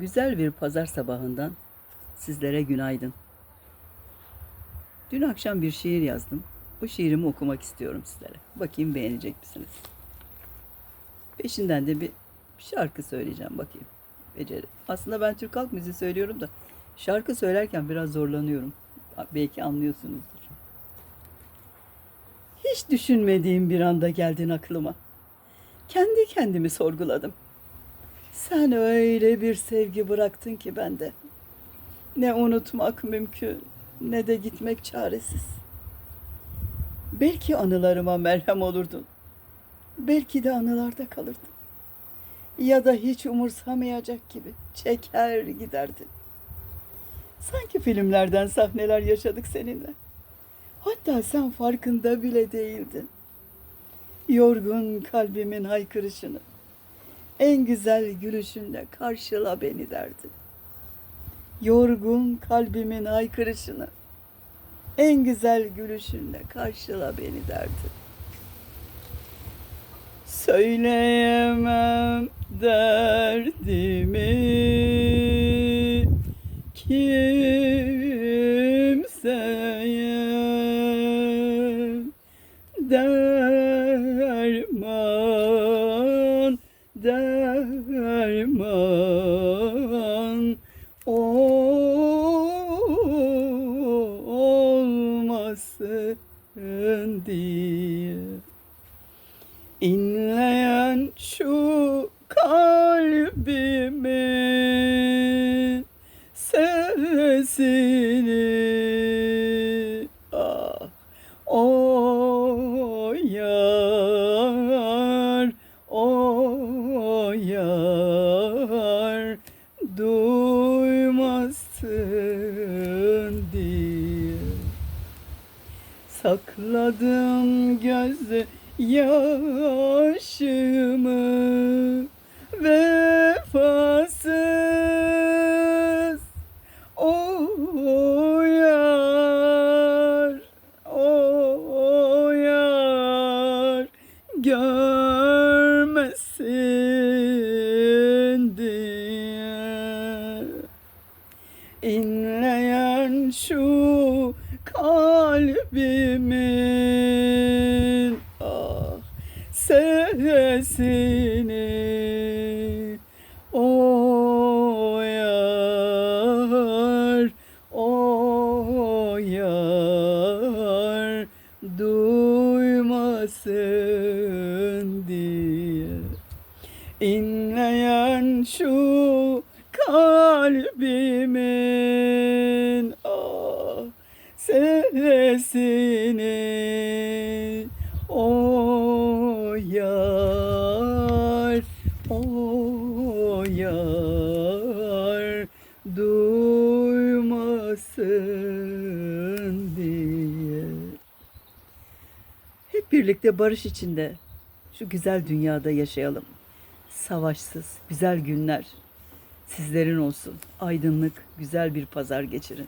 Güzel bir pazar sabahından sizlere günaydın. Dün akşam bir şiir yazdım. Bu şiirimi okumak istiyorum sizlere. Bakayım beğenecek misiniz? Peşinden de bir şarkı söyleyeceğim bakayım. Beceri. Aslında ben Türk halk müziği söylüyorum da şarkı söylerken biraz zorlanıyorum. Belki anlıyorsunuzdur. Hiç düşünmediğim bir anda geldin aklıma. Kendi kendimi sorguladım. Sen öyle bir sevgi bıraktın ki bende. Ne unutmak mümkün, ne de gitmek çaresiz. Belki anılarıma merhem olurdun. Belki de anılarda kalırdın. Ya da hiç umursamayacak gibi çeker giderdin. Sanki filmlerden sahneler yaşadık seninle. Hatta sen farkında bile değildin. Yorgun kalbimin haykırışını en güzel gülüşünle karşıla beni derdi. Yorgun kalbimin haykırışını en güzel gülüşünle karşıla beni derdi. Söyleyemem derdimi kimseye derman olmasın diye. İnleyen şu kalbimin sesini ah o yar o yar duymasın diye sakladım göz yaşımı vefasız. O yar o yar görmesin kalbimin ah sesini. O yar o yar duymasın diye. İnleyen şu kalbimin sesini o yar o yar duymasın diye hep birlikte barış içinde şu güzel dünyada yaşayalım. Savaşsız, güzel günler sizlerin olsun. Aydınlık, güzel bir pazar geçirin.